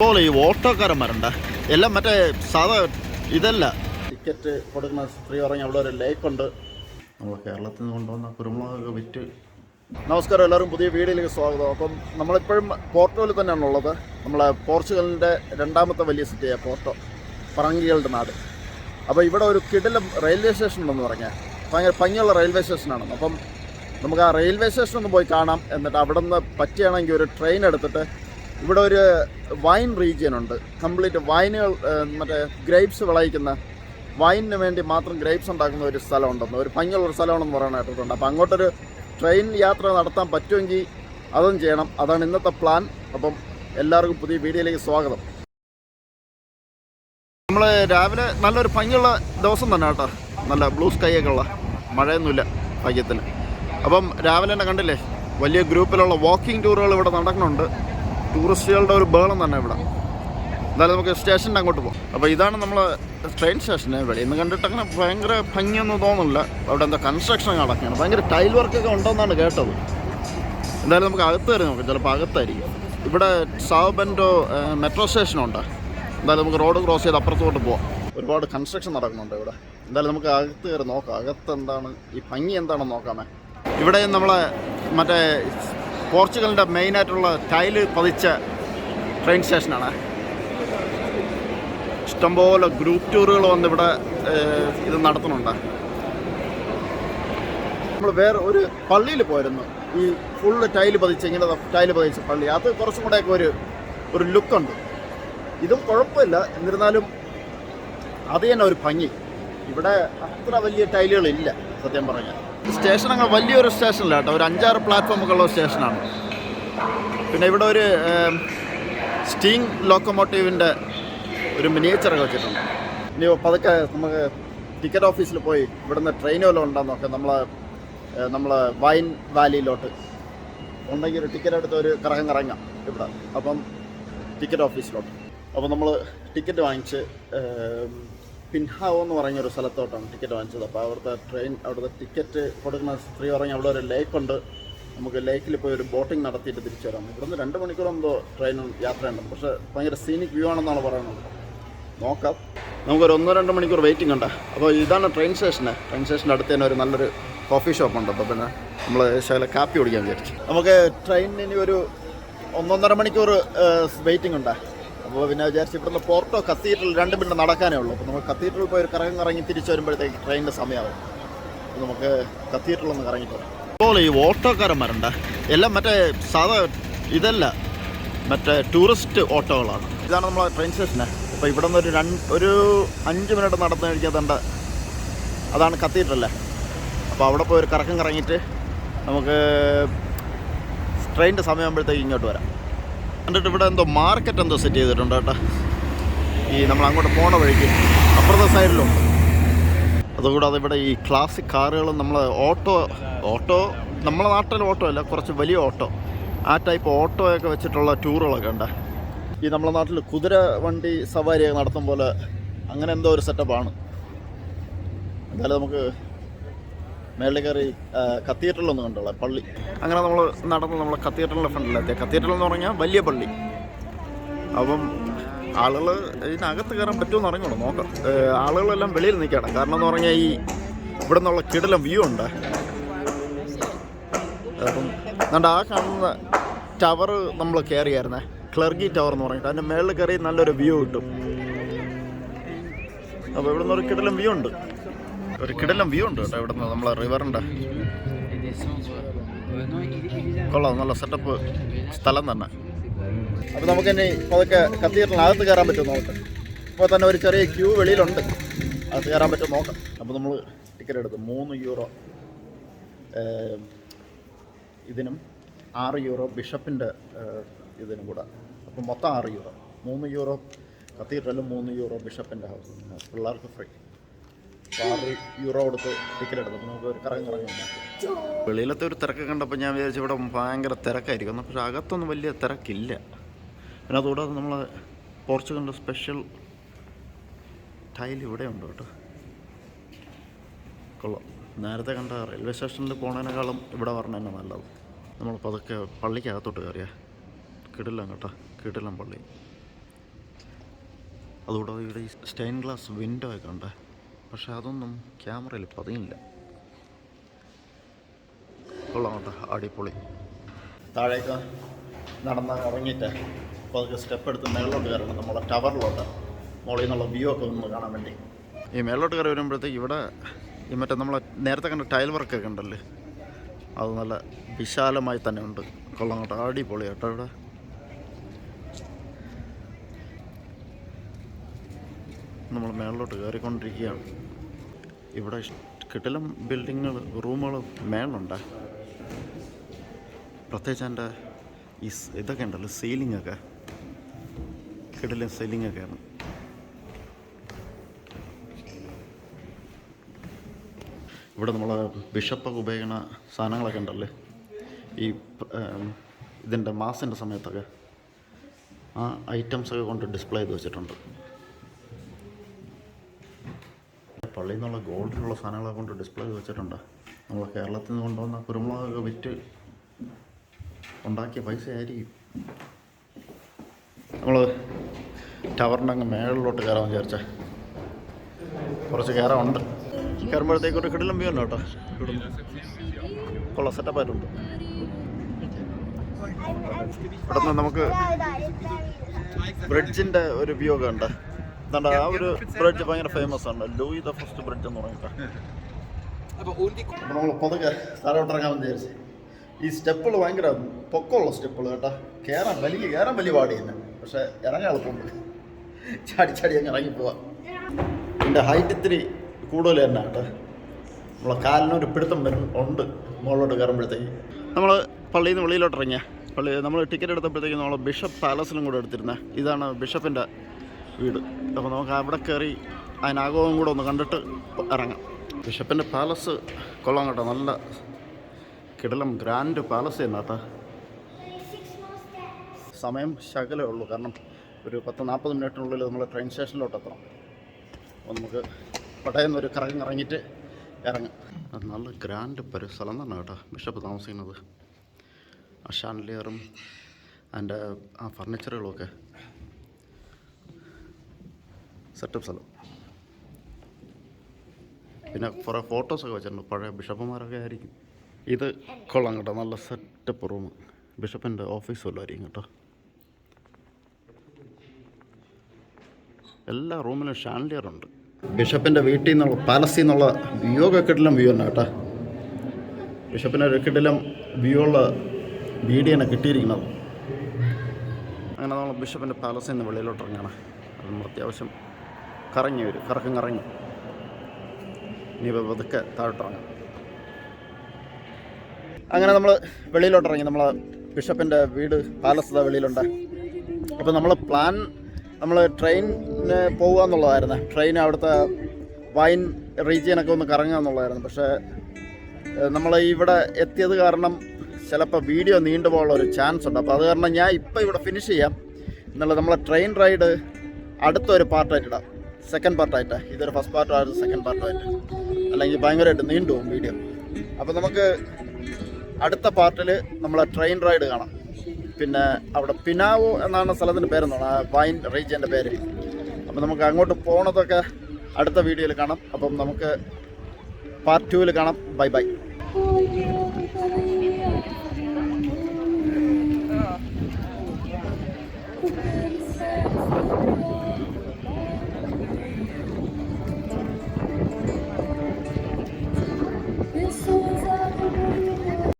ഇപ്പോൾ ഈ ഓട്ടോക്കാരന്മാരുണ്ട്? എല്ലാം മറ്റേ സാധാ ഇതല്ല. ടിക്കറ്റ് കൊടുക്കുന്ന സ്ത്രീ പറഞ്ഞ അവിടെ ഒരു ലൈഫ് ഉണ്ട്. നമ്മൾ കേരളത്തിൽ നിന്ന് കൊണ്ടുവന്ന കുരുമുളകൊക്കെ വിറ്റ്. നമസ്കാരം എല്ലാവരും പുതിയ വീഡിയോയിലേക്ക് സ്വാഗതം. അപ്പം നമ്മളിപ്പോഴും പോർട്ടോയിൽ തന്നെയാണ് ഉള്ളത്. നമ്മളെ പോർച്ചുഗലിന്റെ രണ്ടാമത്തെ വലിയ സിറ്റിയാണ് പോർട്ടോ പറങ്കികളുടെ നാട്. അപ്പോൾ ഇവിടെ ഒരു കിടിലം റെയിൽവേ സ്റ്റേഷൻ ഉണ്ടെന്ന് പറഞ്ഞാൽ ഭയങ്കര ഭംഗിയുള്ള റെയിൽവേ സ്റ്റേഷനാണ് അപ്പം നമുക്ക് ആ റെയിൽവേ സ്റ്റേഷൻ ഒന്ന് പോയി കാണാം. എന്നിട്ട് അവിടെ നിന്ന് പറ്റുകയാണെങ്കിൽ ഒരു ട്രെയിൻ എടുത്തിട്ട് ഇവിടെ ഒരു വൈൻ റീജിയൻ ഉണ്ട്. കംപ്ലീറ്റ് വൈനുകൾ മറ്റേ ഗ്രേപ്സ് വിളയിക്കുന്ന വൈനിന് വേണ്ടി മാത്രം ഗ്രേപ്സ് ഉണ്ടാക്കുന്ന ഒരു സ്ഥലമുണ്ടെന്ന് ഒരു ഭംഗിയുള്ള ഒരു സ്ഥലമാണെന്ന് പറയാനായിട്ടുണ്ട് അപ്പോൾ അങ്ങോട്ടൊരു ട്രെയിൻ യാത്ര നടത്താൻ പറ്റുമെങ്കിൽ അതും ചെയ്യണം. അതാണ് ഇന്നത്തെ പ്ലാൻ. അപ്പം എല്ലാവർക്കും പുതിയ വീഡിയോയിലേക്ക് സ്വാഗതം. നമ്മൾ രാവിലെ നല്ലൊരു ഭംഗിയുള്ള ദിവസം തന്നെ കേട്ടോ. നല്ല ബ്ലൂ സ്കൈ ഒക്കെ ഉള്ള. മഴയൊന്നുമില്ല ഭാഗ്യത്തിന്. അപ്പം രാവിലെ തന്നെ കണ്ടില്ലേ വലിയ ഗ്രൂപ്പിലുള്ള വാക്കിംഗ് ടൂറുകൾ ഇവിടെ നടക്കുന്നുണ്ട്. ടൂറിസ്റ്റുകളുടെ ഒരു ബേളം തന്നെ ഇവിടെ. എന്തായാലും നമുക്ക് സ്റ്റേഷന്റെ അങ്ങോട്ട് പോകാം അപ്പോൾ ഇതാണ് നമ്മൾ ട്രെയിൻ സ്റ്റേഷന് വെളിയിൽ നിന്ന് കണ്ടിട്ട് അങ്ങനെ ഭയങ്കര ഭംഗിയൊന്നും തോന്നുന്നില്ല. അവിടെ എന്താ കൺസ്ട്രക്ഷൻ നടക്കുകയാണ്. ഭയങ്കര ടൈൽ വർക്കൊക്കെ ഉണ്ടെന്നാണ് കേട്ടത്. എന്തായാലും നമുക്ക് അകത്ത് വരും നമുക്ക് ചിലപ്പോൾ അകത്തായിരിക്കും. ഇവിടെ സാവബൻഡോ മെട്രോ സ്റ്റേഷനുണ്ട് എന്തായാലും നമുക്ക് റോഡ് ക്രോസ് ചെയ്ത് അപ്പുറത്തോട്ട് പോവാം. ഒരുപാട് കൺസ്ട്രക്ഷൻ നടക്കുന്നുണ്ട് ഇവിടെ. എന്തായാലും നമുക്ക് അകത്ത് കയറി നോക്കാം. അകത്ത് എന്താണ് ഈ ഭംഗി എന്താണെന്ന് നോക്കാമേ. ഇവിടെ നമ്മളെ മറ്റേ പോർച്ചുഗലിന്റെ മെയിനായിട്ടുള്ള ടൈൽ പതിച്ച ട്രെയിൻ സ്റ്റേഷനാണ് ഇഷ്ടംപോലെ ഗ്രൂപ്പ് ടൂറുകൾ വന്ന് ഇവിടെ ഇത് നടത്തുന്നുണ്ട്. നമ്മൾ വേറെ ഒരു പള്ളിയിൽ പോയിരുന്നു. ഈ ഫുള്ള് ടൈൽ പതിച്ച് ഇങ്ങനെ ടൈൽ പതിച്ച പള്ളി. അത് കുറച്ചും കൂടെയൊക്കെ ഒരു ഒരു ലുക്കുണ്ട് ഇതും കുഴപ്പമില്ല. എന്നിരുന്നാലും അത് തന്നെ ഒരു ഭംഗി. ഇവിടെ അത്ര വലിയ ടൈലുകളില്ല സത്യം പറഞ്ഞാൽ. സ്റ്റേഷൻ അങ്ങനെ വലിയൊരു സ്റ്റേഷനല്ല കേട്ടോ. ഒരു അഞ്ചാറ് പ്ലാറ്റ്ഫോമൊക്കെ ഉള്ള സ്റ്റേഷനാണ്. പിന്നെ ഇവിടെ ഒരു സ്റ്റീം ലോക്കോമോട്ടീവിന്റെ ഒരു മിനിയേച്ചറൊക്കെ വെച്ചിട്ടുണ്ട്. ഇനി പതുക്കെ നമുക്ക് ടിക്കറ്റ് ഓഫീസിൽ പോയി ഇവിടുന്ന് ട്രെയിൻ വല്ലതും ഉണ്ടോന്ന് നോക്കാം. നമ്മൾ നമ്മൾ വൈൻ വാലിയിലോട്ട്. ഉണ്ടെങ്കിൽ ഒരു ടിക്കറ്റ് എടുത്ത് ഒരു കറങ്ങം കറങ്ങാം ഇവിടെ. അപ്പം ടിക്കറ്റ് ഓഫീസിലോട്ട്. അപ്പോൾ നമ്മൾ ടിക്കറ്റ് വാങ്ങിച്ച് പിൻഹാവോ എന്ന് പറഞ്ഞൊരു സ്ഥലത്തോട്ടാണ് ടിക്കറ്റ് വാങ്ങിച്ചത്. അപ്പോൾ അവിടുത്തെ ട്രെയിൻ അവിടുത്തെ ടിക്കറ്റ് കൊടുക്കുന്ന സ്ത്രീ പറഞ്ഞ് അവിടെ ഒരു ലേക്ക് ഉണ്ട്. നമുക്ക് ലേക്കിൽ പോയി ഒരു ബോട്ടിംഗ് നടത്തിയിട്ട് തിരിച്ചു വരാം. ഇവിടുന്ന് രണ്ട് മണിക്കൂർ എന്തോ ട്രെയിൻ യാത്രയുണ്ട്. പക്ഷേ ഭയങ്കര സീനിക് വ്യൂ ആണെന്നാണ് പറയുന്നത്. നോക്കാം. നമുക്കൊരു ഒന്നോ രണ്ട് മണിക്കൂർ വെയിറ്റിംഗ് ഉണ്ട്. അപ്പോൾ ഇതാണ് ട്രെയിൻ സ്റ്റേഷന് ട്രെയിൻ സ്റ്റേഷന്റെ അടുത്ത് തന്നെ ഒരു നല്ലൊരു കോഫി ഷോപ്പ് ഉണ്ട്. അപ്പോൾ പിന്നെ നമ്മൾ ശകല കാപ്പി കുടിക്കാൻ വിചാരിച്ചു. നമുക്ക് ട്രെയിനിന് ഒരു ഒന്നൊന്നര മണിക്കൂർ വെയിറ്റിംഗ് ഉണ്ട്. അപ്പോൾ പിന്നെ വിചാരിച്ച് ഇവിടുന്ന് പോർട്ടോ കത്തീഡ്രൽ രണ്ട് മിനിറ്റ് നടക്കാനേ ഉള്ളൂ. അപ്പോൾ നമുക്ക് കത്തീഡ്രൽ പോയി ഒരു കറങ്ങി കറങ്ങി തിരിച്ചു വരുമ്പോഴത്തേക്ക് ട്രെയിനിന്റെ സമയമാവും. അപ്പോൾ നമുക്ക് കത്തീഡ്രൽ ഒന്ന് കറങ്ങിട്ട് വരാം ഇപ്പോൾ ഈ ഓട്ടോക്കാരന്മാരുണ്ട്. എല്ലാം മറ്റേ സാധാ ഇതല്ല മറ്റേ ടൂറിസ്റ്റ് ഓട്ടോകളാണ്. ഇതാണ് നമ്മളെ ട്രെയിൻ സ്റ്റേഷന് അപ്പോൾ ഇവിടെ നിന്ന് ഒരു രണ്ട് ഒരു അഞ്ച് മിനിറ്റ് നടന്നു കഴിഞ്ഞാൽ തണ്ട അതാണ് കത്തീഡ്രല്ലേ അപ്പോൾ അവിടെ പോയി ഒരു കറക്കം കറങ്ങിയിട്ട് നമുക്ക് ട്രെയിനിന്റെ സമയമാകുമ്പോഴത്തേക്ക് ഇങ്ങോട്ട് വരാം. എന്നിട്ട് ഇവിടെ എന്തോ മാർക്കറ്റ് എന്തോ സെറ്റ് ചെയ്തിട്ടുണ്ട് കേട്ടോ. ഈ നമ്മൾ അങ്ങോട്ട് പോണ വഴിക്ക്. അപ്പുറത്തെ സൈഡിലുണ്ട് അതുകൂടാതെ ഇവിടെ ഈ ക്ലാസിക് കാറുകൾ നമ്മൾ ഓട്ടോ ഓട്ടോ നമ്മളെ നാട്ടിലെ ഓട്ടോ അല്ല കുറച്ച് വലിയ ഓട്ടോ ആ ടൈപ്പ് ഓട്ടോയൊക്കെ വെച്ചിട്ടുള്ള ടൂറുകളൊക്കെ ഉണ്ട്. ഈ നമ്മളെ നാട്ടിൽ കുതിര വണ്ടി സവാരിയൊക്കെ നടത്തും പോലെ അങ്ങനെ എന്തോ ഒരു സെറ്റപ്പാണ് എന്തായാലും നമുക്ക് മേളിൽ കയറി കത്തീഡ്രലൊന്നും കണ്ടോളാം പള്ളി. അങ്ങനെ നമ്മൾ നടന്ന് നമ്മൾ കത്തീഡ്രലിന്റെ ഫ്രണ്ടിലെത്തിയ കത്തീഡ്രൽ എന്ന് പറഞ്ഞാൽ വലിയ പള്ളി. അപ്പം ആളുകൾ ഇതിനകത്ത് കയറാൻ പറ്റുമെന്ന് അറിഞ്ഞോളൂ നോക്കാം. ആളുകളെല്ലാം വെളിയിൽ നിൽക്കണം കാരണം എന്ന് പറഞ്ഞാൽ ഈ ഇവിടെ നിന്നുള്ള കിടലം വ്യൂ ഉണ്ട്. അപ്പം എന്നിട്ട് ആ കാണുന്ന ടവർ നമ്മൾ കയറിയായിരുന്നേ. ക്ലർഗി ടവർ എന്ന് പറഞ്ഞിട്ട്. അതിന്റെ മേളിൽ കയറി നല്ലൊരു വ്യൂ കിട്ടും. അപ്പോൾ ഇവിടെ നിന്ന് ഒരു കിടലം വ്യൂ ഉണ്ട്. ഒരു കിടലം വ്യൂ ഉണ്ട് കേട്ടോ ഇവിടെ നിന്ന് നമ്മളെ റിവറിന്റെ കൊള്ളാം നല്ല സെറ്റപ്പ് സ്ഥലം തന്നെ. അപ്പോൾ നമുക്ക് ഇനി അതൊക്കെ കത്തീഡ്രലിനകത്ത് കയറാൻ പറ്റുമോ നോക്കാം. ഇപ്പോൾ തന്നെ ഒരു ചെറിയ ക്യൂ വെളിയിലുണ്ട്. അത് കയറാൻ പറ്റുമോ നോക്കാം. അപ്പോൾ നമ്മൾ ടിക്കറ്റ് എടുത്തു മൂന്ന് യൂറോ ഇതിനും ആറ് യൂറോ ബിഷപ്പിന്റെ ഇതിനും കൂടെ. അപ്പോൾ മൊത്തം ആറ് യൂറോ മൂന്ന് യൂറോ കത്തീഡ്രലും മൂന്ന് യൂറോ ബിഷപ്പിന്റെ ഹൗസ് പിള്ളേർക്ക് ഫ്രീ യൂറോ കൊടുത്ത് ടിക്കറ്റ് എടുത്തു. നമുക്ക് ഒരു കറങ്ങി കറങ്ങി വെളിയിലത്തെ ഒരു തിരക്ക് കണ്ടപ്പോൾ ഞാൻ വിചാരിച്ചു ഇവിടെ ഭയങ്കര തിരക്കായിരിക്കും. പക്ഷെ അകത്തൊന്നും വലിയ തിരക്കില്ല. പിന്നെ അതുകൂടാതെ നമ്മൾ പോർച്ചുഗലിന്റെ സ്പെഷ്യൽ ടൈൽ ഇവിടെ ഉണ്ട് കേട്ടോ. കൊള്ളാം. നേരത്തെ കണ്ട റെയിൽവേ സ്റ്റേഷനിൽ പോണതിനേക്കാളും ഇവിടെ പറഞ്ഞ തന്നെ നല്ലത്. നമ്മൾ പതുക്കെ പള്ളിക്കകത്തോട്ട് കയറിയാ. കിടിലം കേട്ടോ. കിടിലം പള്ളി. അതുകൂടാതെ ഇവിടെ ഈ സ്റ്റെയിൻ ഗ്ലാസ് വിൻഡോ ഒക്കെ ഉണ്ട്. പക്ഷെ അതൊന്നും ക്യാമറയിൽ പതിയില്ല. കൊള്ളാം കേട്ടോ അടിപൊളി. താഴേക്ക് നടന്ന് ഇറങ്ങിയിട്ട് അപ്പോൾ അതൊക്കെ സ്റ്റെപ്പ് എടുത്ത് മേളിലോട്ട് കയറണം നമ്മളെ ടവറിലോട്ട്. മുകളിൽ നിന്നുള്ള വ്യൂ ഒക്കെ ഒന്ന് കാണാൻ വേണ്ടി. ഈ മേളിലോട്ട് കയറി വരുമ്പോഴത്തേക്ക് ഇവിടെ ഈ മറ്റേ നമ്മൾ നേരത്തെ കണ്ട ടൈൽ വർക്കൊക്കെ ഉണ്ടല്ലേ? അത് നല്ല വിശാലമായി തന്നെ ഉണ്ട്. കൊള്ളാം കേട്ടോ അടിപൊളി കേട്ടോ ഇവിടെ. നമ്മൾ മേളിലോട്ട് കയറിക്കൊണ്ടിരിക്കുകയാണ്. ഇവിടെ കിട്ടലും ബിൽഡിങ്ങൾ റൂമുകളും മേളുണ്ട് പ്രത്യേകിച്ച് എന്റെ ഈ ഇതൊക്കെ ഉണ്ടല്ലോ സീലിംഗ് ഒക്കെ കിടലും സീലിംഗ് ഒക്കെയാണ് ഇവിടെ നമ്മൾ ബിഷപ്പൊക്കെ ഉപയോഗിക്കുന്ന സാധനങ്ങളൊക്കെ ഉണ്ടല്ലേ? ഈ ഇതിന്റെ മാസിന്റെ സമയത്തൊക്കെ ആ ഐറ്റംസൊക്കെ കൊണ്ട് ഡിസ്പ്ലേ ചെയ്ത് വെച്ചിട്ടുണ്ട്. പള്ളിയിൽ നിന്നുള്ള ഗോൾഡിലുള്ള സാധനങ്ങളെ കൊണ്ട് ഡിസ്പ്ലേ വെച്ചിട്ടുണ്ട്. നമ്മൾ കേരളത്തിൽ നിന്ന് കൊണ്ടുവന്ന കുരുമുളകൊക്കെ വിറ്റ് ഉണ്ടാക്കിയ പൈസ ആയിരിക്കും നമ്മൾ ടവറിന്റെ അങ്ങ് മേളിലോട്ട് കയറാൻ വിചാരിച്ച. കുറച്ച് കയറാനുണ്ട് കയറുമ്പോഴത്തേക്ക് ഒരു കിടിലം വ്യൂ ഉണ്ട് കേട്ടോ? കൊള്ള സെറ്റപ്പായിട്ടുണ്ട് ഇവിടുന്ന് നമുക്ക് ബ്രിഡ്ജിന്റെ ഒരു വ്യൂ ഒക്കെ ഉണ്ട് എന്താണ്ട് ആ ഒരു ബ്രിഡ്ജ് ഭയങ്കര ഫേമസ് ആണ്. ലൂയി ദ ഫസ്റ്റ് ബ്രിഡ്ജ് എന്ന് പറഞ്ഞിട്ട്. അപ്പോൾ നമ്മൾ പതുക്കെ താഴോട്ട് ഇറങ്ങാൻ വിചാരിച്ചു. ഈ സ്റ്റെപ്പുകൾ ഭയങ്കര പൊക്കമുള്ള സ്റ്റെപ്പുകൾ കേട്ടോ. കയറാൻ വലിയ കയറാൻ വലിയ പാടി തന്നെ പക്ഷേ ഇറങ്ങാൻ എളുപ്പമുണ്ട്. ചാടി ചാടി അങ്ങ് ഇറങ്ങി പോവാം. എന്റെ ഹൈറ്റ് ഇത്തിരി കൂടുതൽ തന്നെ കേട്ടോ. നമ്മളെ കാലിനൊരു പിടുത്തം വരും ഉണ്ട്. മുകളിലോട്ട് കയറുമ്പോഴത്തേക്ക്. നമ്മൾ പള്ളിയിൽ നിന്ന് വെളിയിലോട്ട് ഇറങ്ങിയ. പള്ളി നമ്മൾ ടിക്കറ്റ് എടുത്തപ്പോഴത്തേക്ക് നമ്മൾ ബിഷപ്പ് പാലസിലും കൂടെ എടുത്തിരുന്നത് ഇതാണ് ബിഷപ്പിന്റെ വീട്. അപ്പോൾ നമുക്ക് അവിടെ കയറി അതിനകവും കൂടെ ഒന്ന് കണ്ടിട്ട് ഇറങ്ങാം. ബിഷപ്പിന്റെ പാലസ് കൊള്ളാം കേട്ടോ. നല്ല കിടലം ഗ്രാൻഡ് പാലസ് എന്നാത്ത. സമയം ശകലേ ഉള്ളൂ. കാരണം ഒരു പത്ത് നാൽപ്പത് മിനിറ്റിനുള്ളിൽ നമ്മൾ ട്രെയിൻ സ്റ്റേഷനിലോട്ട് എത്തണം. അപ്പോൾ നമുക്ക് പട്ടയം ഒരു കറങ്ങി ഇറങ്ങിയിട്ട് ഇറങ്ങാം. നല്ല ഗ്രാൻഡ് പരിസ്ഥലം തന്നെ കേട്ടോ ബിഷപ്പ് താമസിക്കുന്നത്. ആ ഷാൻലിയറും അതിന്റെ ആ ഫർണിച്ചറുകളൊക്കെ സെറ്റപ്പ് സ്ഥലം. പിന്നെ കുറേ ഫോട്ടോസൊക്കെ വെച്ചിട്ടുണ്ട്. പഴയ ബിഷപ്പുമാരൊക്കെ ആയിരിക്കും. ഇത് കൊള്ളാം കേട്ടോ. നല്ല സെറ്റപ്പ് റൂം ബിഷപ്പിന്റെ ഓഫീസ് വല്ലതായിരിക്കും കേട്ടോ. എല്ലാ റൂമിലും ഷാൻഡിയറുണ്ട് ബിഷപ്പിന്റെ വീട്ടിൽ നിന്നുള്ള പാലസിൽ നിന്നുള്ള വ്യൂ ഒക്കെ കിട്ടിലും വ്യൂ തന്നെ കേട്ടോ. ബിഷപ്പിന്റെ ഒരു കിട്ടിലും വ്യൂ ഉള്ള വീഡിയോനെ കിട്ടിയിരിക്കുന്നത്. അങ്ങനെ നമ്മൾ ബിഷപ്പിന്റെ പാലസിൽ നിന്ന് വെളിയിലോട്ട് ഇറങ്ങണം അത് നമ്മൾ അത്യാവശ്യം കറങ്ങി വരും. കറക്കം കറങ്ങി. ഇനി പതുക്കെ താഴോട്ടിറങ്ങും. അങ്ങനെ നമ്മൾ വെളിയിലോട്ട് ഇറങ്ങി നമ്മൾ ബിഷപ്പിന്റെ വീട് പാലസ് വെളിയിലുണ്ട്. അപ്പോൾ നമ്മൾ പ്ലാൻ നമ്മൾ ട്രെയിനിന് പോകുക എന്നുള്ളതായിരുന്നു. ട്രെയിൻ അവിടുത്തെ വൈൻ റീജിയനൊക്കെ ഒന്ന് കറങ്ങുക എന്നുള്ളതായിരുന്നു. പക്ഷേ നമ്മൾ ഇവിടെ എത്തിയത് കാരണം ചിലപ്പോൾ വീഡിയോ നീണ്ടു പോകാനുള്ള ഒരു ചാൻസ് ഉണ്ട്. അപ്പോൾ അത് കാരണം ഞാൻ ഇപ്പോൾ ഇവിടെ ഫിനിഷ് ചെയ്യാം. എന്നുള്ളത് നമ്മളെ ട്രെയിൻ റൈഡ് അടുത്തൊരു പാർട്ടായിട്ട് ഇടാം. സെക്കൻഡ് പാർട്ടായിട്ട് ഇതൊരു ഫസ്റ്റ് പാർട്ടായിട്ട് സെക്കൻഡ് പാർട്ടായിട്ട് അല്ലെങ്കിൽ ഭയങ്കരമായിട്ട് നീണ്ടു പോകും വീഡിയോ അപ്പോൾ നമുക്ക് അടുത്ത പാർട്ടിൽ നമ്മളെ ട്രെയിൻ റൈഡ് കാണാം. പിന്നെ അവിടെ പിനാവോ എന്നാണ് സ്ഥലത്തിന്റെ പേരെന്നാണ് ആ വൈൻ റീജിയന്റെ പേര്. അപ്പോൾ നമുക്ക് അങ്ങോട്ട് പോണതൊക്കെ അടുത്ത വീഡിയോയിൽ കാണാം. അപ്പം നമുക്ക് പാർട്ട് ടുവിൽ കാണാം. Bye bye Oh.